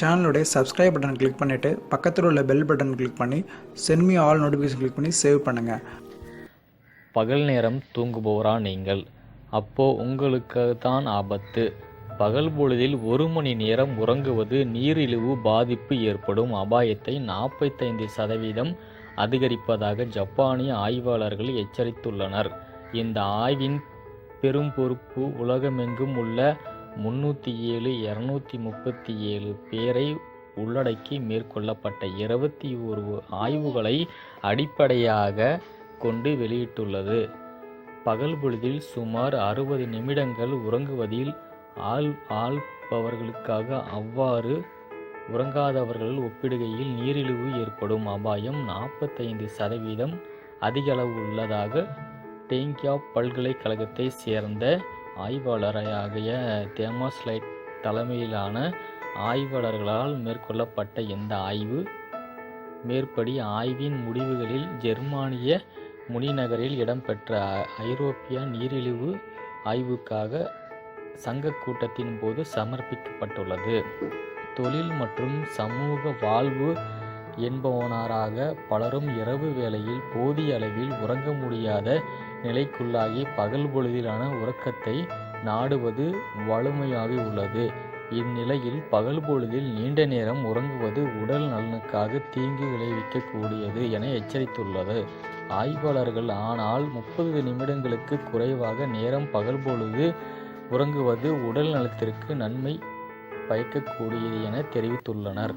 சேனலுடைய subscribe button click பண்ணிவிட்டு பக்கத்தில் உள்ள பெல் பட்டன் கிளிக் பண்ணி சென்மி ஆல் நோட்டிஃபிகேஷன் கிளிக் பண்ணி சேவ் பண்ணுங்கள் பகல் நேரம் தூங்குபவரா நீங்கள்? அப்போது உங்களுக்கு தான் ஆபத்து. பகல் பொழுதில் ஒரு மணி நேரம் உறங்குவது நீரிழிவு பாதிப்பு ஏற்படும். அபாயத்தை நாற்பத்தைந்து சதவீதம் அதிகரிப்பதாக ஜப்பானிய ஆய்வாளர்கள் எச்சரித்துள்ளனர். இந்த ஆய்வின் பெரும் பொறுப்பு உலகமெங்கும் உள்ள முன்னூற்றி ஏழு இரநூத்தி முப்பத்தி ஏழு பேரை உள்ளடக்கி மேற்கொள்ளப்பட்ட இருபத்தி ஒரு ஆய்வுகளை அடிப்படையாக கொண்டு வெளியிட்டுள்ளது. பகல் பொழுதில் சுமார் அறுபது நிமிடங்கள் உறங்குவதில் ஆள் ஆள்பவர்களுக்காக அவ்வாறு உறங்காதவர்கள் ஒப்பிடுகையில் நீரிழிவு ஏற்படும் அபாயம் நாற்பத்தைந்து சதவீதம் அதிகளவு உள்ளதாக டேங்கியா பல்கலைக்கழகத்தை சேர்ந்த ஆய்வாளராகிய தேமாஸ்லைட் தலைமையிலான ஆய்வாளர்களால் மேற்கொள்ளப்பட்ட இந்த ஆய்வு மேற்படி ஆய்வின் முடிவுகளில் ஜெர்மானிய முனிநகரில் இடம்பெற்ற ஐரோப்பிய நீரிழிவு ஆய்வுக்காக சங்க கூட்டத்தின் போது சமர்ப்பிக்கப்பட்டுள்ளது. தொழில் மற்றும் சமூக வாழ்வு என்பவனாராக பலரும் இரவு வேளையில் போதிய அளவில் உறங்க முடியாத நிலைக்குள்ளாகி பகல் பொழுதிலான உறக்கத்தை நாடுவது வலிமையாகி உள்ளது. இந்நிலையில் பகல் பொழுதில் நீண்ட நேரம் உறங்குவது உடல் நலனுக்காக தீங்கு விளைவிக்கக்கூடியது என எச்சரித்துள்ளது. ஆய்வாளர்கள் ஆனால் முப்பது நிமிடங்களுக்கு குறைவாக நேரம் பகல் பொழுது உறங்குவது உடல் நலத்திற்கு நன்மை பயக்கக்கூடியது என தெரிவித்துள்ளனர்.